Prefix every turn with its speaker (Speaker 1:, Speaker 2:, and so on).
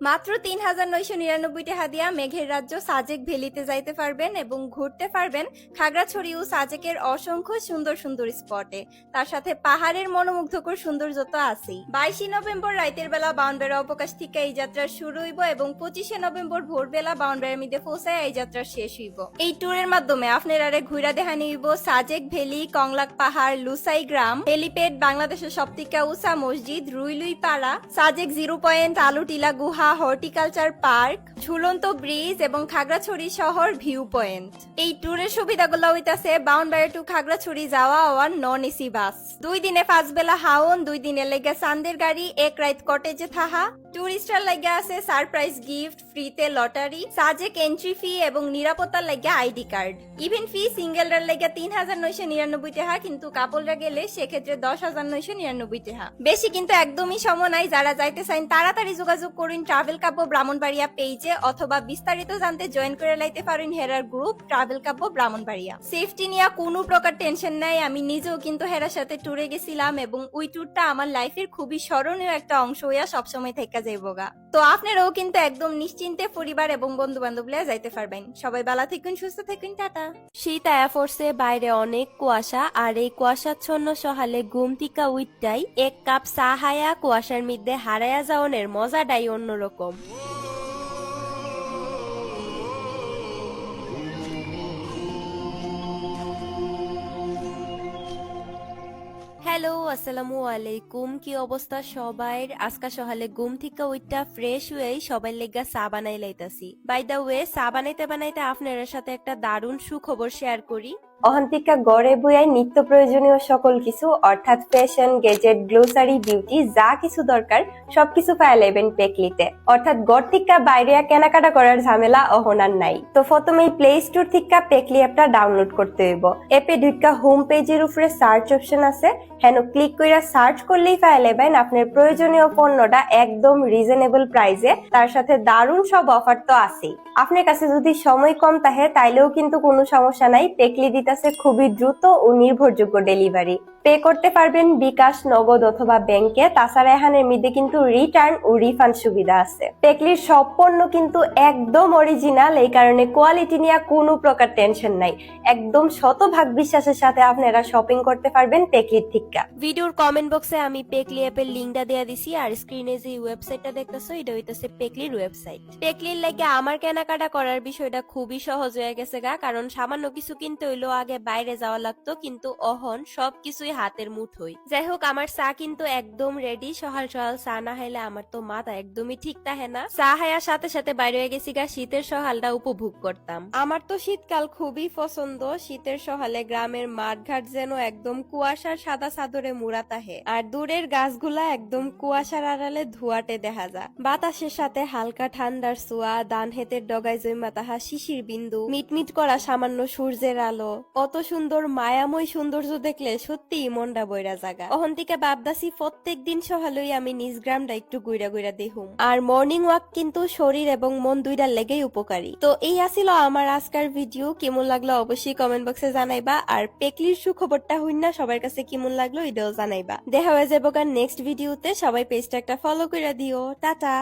Speaker 1: মাত্র তিন হাজার নয়শো নিরানব্বই টাকা দিয়া মেঘের রাজ্য সাজেক ভ্যালিতে যাইতে পারবেন এবং ঘুরতে পারবেন খাগড়াছড়ি ও সাজেকের অসংখ্য সুন্দর সুন্দর স্পটে। তার সাথে পাহাড়ের মনোমুগ্ধকর সৌন্দর্য তো আছেই। বাইশে নভেম্বর রাইতের বেলা বাউনবেড়া অবকাশ থেকে এই যাত্রা শুরু হইব এবং পঁচিশে নভেম্বর ভোরবেলা বাউনবেড়ার মধ্যে পৌঁছায় এই যাত্রা শেষ হইব। এই ট্যুরের মাধ্যমে আপনার আরে ঘুরা দেখানি হইব সাজেক ভ্যালি, কংলাক পাহাড়, লুসাই গ্রাম হেলিপ্যাড বাংলাদেশের সবথেকে উষা মসজিদ রুইলুই পাড়া সাজেক জিরো পয়েন্ট, আলুটিলা, গুহা হর্টিকালচার পার্ক, ঝুলন্ত ব্রিজ এবং খাগড়াছড়ি শহর ভিউ পয়েন্ট এই ট্যুরের সুবিধাগুলো হইতাছে বাউনবাড়ি টু খাগড়াছড়ি যাওয়া আওয়ার নন এসি বাস দুই দিনে পাঁচ বেলা হাওন, দুই দিনে লেগে সান্দের গাড়ি, এক রাইত কটেজে থাহা। টুরিস্টার লাগে আছে সারপ্রাইজ গিফট ফ্রিতে লটারি সাজেক এন্ট্রি ফি এবং নিরাপত্তার লাগে আইডি কার্ড ইভেন ফি সিঙ্গেলরার লাগে তিন হাজার নয়শো নিরানব্বই টাকা, কিন্তু কাপলরা গেলে সেক্ষেত্রে দশ হাজার নয়শো নিরানব্বই টাকা। বেশি কিন্তু একদমই সময় নাই, যারা যাইতে চান তাড়াতাড়ি যোগাযোগ করুন ট্রাভেল কাব্য ব্রাহ্মণবাড়িয়া পেজে অথবা বিস্তারিত জানতে জয়েন করে লাইতে পারেন হেরার গ্রুপ ট্রাভেল কাব্য ব্রাহ্মণবাড়িয়া সেফটি নিয়ে কোনো প্রকার টেনশন নাই, আমি নিজেও কিন্তু হেরার সাথে ট্যুরে গেছিলাম এবং ওই ট্যুরটা আমার লাইফের খুবই স্মরণীয় একটা অংশ হইয়া সবসময় থেকে যাইবগা তো আপনারাও কিন্তু একদম নিশ্চিন্তে পরিবার এবং বন্ধু বান্ধব লিয়ে যাইতে পারবেন। সবাই ভালো থাকুন, সুস্থ থাকুন, টাটা।
Speaker 2: শীত পড়ছে বাইরে অনেক কুয়াশা, আর এই কুয়াশাচ্ছন্ন সহালে গুমতিকা উইটটাই এক কাপ চা হায়া কুয়াশার মধ্যে হারায়া যাওনের মজাটাই অন্যরকম। হ্যালো, আসসালামু আলাইকুম। কি অবস্থা সবাই? আজকা সহালে ঘুম থেকে উইটা ফ্রেশ হয়ে সবাই লেগা চা বানাই লাইতাছি। বাই দা ওয়ে চা বানাইতে বানাইতে আপনার সাথে একটা দারুণ সুখবর শেয়ার করি।
Speaker 3: অহন্তিকা গড়ে বইয়ায় নিত্য প্রয়োজনীয় সকল কিছু, অর্থাৎ ফ্যাশন গেজেট গ্লোসারি বিউটি যা কিছু দরকার, সবকিছু পাইলেবেন পেকলিতে। অর্থাৎ গড় থেকে বাইরে কেনাকাটা করার ঝামেলা অহনার নাই। তো প্রথমে প্লে স্টোর থেকে পেকলি অ্যাপটা ডাউনলোড করতে হইব। এপে ঢুকা হোম পেজের উপরে সার্চ অপশন আছে। হেন ক্লিক কইরা সার্চ করলেই পাইলেবেন আপনার প্রয়োজনীয় পণ্যটা একদম রিজনেবল প্রাইসে তার সাথে দারুণ সব অফার তো আছেই। আপনার কাছে যদি সময় কম তাহে, তাইলেও কিন্তু কোনো সমস্যা নাই। পেকলি দিতেছে খুবই দ্রুত ও নির্ভরযোগ্য ডেলিভারি পে করতে পারবেন বিকাশ, নগদ অথবা ব্যাংকে। তাছাড়া এখানের মধ্যে কিন্তু রিটার্ন ও রিফান্ড সুবিধা আছে। পেকলির সব পণ্য কিন্তু একদম অরিজিনাল এই কারণে কোয়ালিটি নিয়ে কোনো প্রকার টেনশন নাই। একদম শতভাগ বিশ্বাসের সাথে আপনারা শপিং করতে পারবেন পেকলির ঠিকা
Speaker 2: ভিডিওর কমেন্ট বক্সে আমি পেকলি অ্যাপের লিঙ্কটা দেয়া দিছি, আর স্ক্রিনে যে ওয়েবসাইটটা দেখতেছো, এটা হইতেছে পেকলির ওয়েবসাইট পেকলির লাগে আমার কেনাকাটা করার বিষয়টা খুবই সহজ হয়ে গেছে গা, কারণ সামান্য কিছু কিনতে হইল আগে বাইরে যাওয়া লাগতো, কিন্তু অহন সবকিছুই হাতের মুঠোই যাই হোক আমার চা কিন্তু একদম রেডি সকাল সকাল চা না খাইলে আমার তো মাথা একদমই ঠিক থাকে না। চা খাইয়ার সাথে সাথে বাইরে হয়ে গেছি গা, শীতের সকালটা উপভোগ করতাম। আমার তো শীতকাল খুবই পছন্দ। শীতের সকালে গ্রামের মাঠঘাট যেন একদম কুয়াশার সাদা চাদরে মুড়া তাহে। আর দূরের গাছগুলা একদম কুয়াশার আড়ালে ধুয়াটে দেখা যায়। বাতাসের সাথে হালকা ঠান্ডার ছোঁয়া দান হেতের ডগায় জমা তাহা শিশির বিন্দু। মিটমিট করা সামান্য সূর্যের আলো। কত সুন্দর, মায়াময় সৌন্দর্য দেখলে সত্যি মনটা বইরা জাগা। অহন্তিকে বাবদাসি প্রত্যেক দিন সহালই আমি নিজ গ্রামটা একটু গুইরা গুইরা দেহুম। আর মর্নিং ওয়াক কিন্তু শরীর এবং মন দুইটার লেগেই উপকারী। তো এই আসিল আমার আজকের ভিডিও কেমন লাগল অবশ্যই কমেন্ট বক্সে জানাইবা। আর পেকলির সুখবরটা হইন না সবার কাছে কেমন লাগল এটাও জানাইবা। দেখা হয়ে যাব নেক্সট ভিডিওতে সবাই পেজটা একটা ফলো করে দিও। টাটা!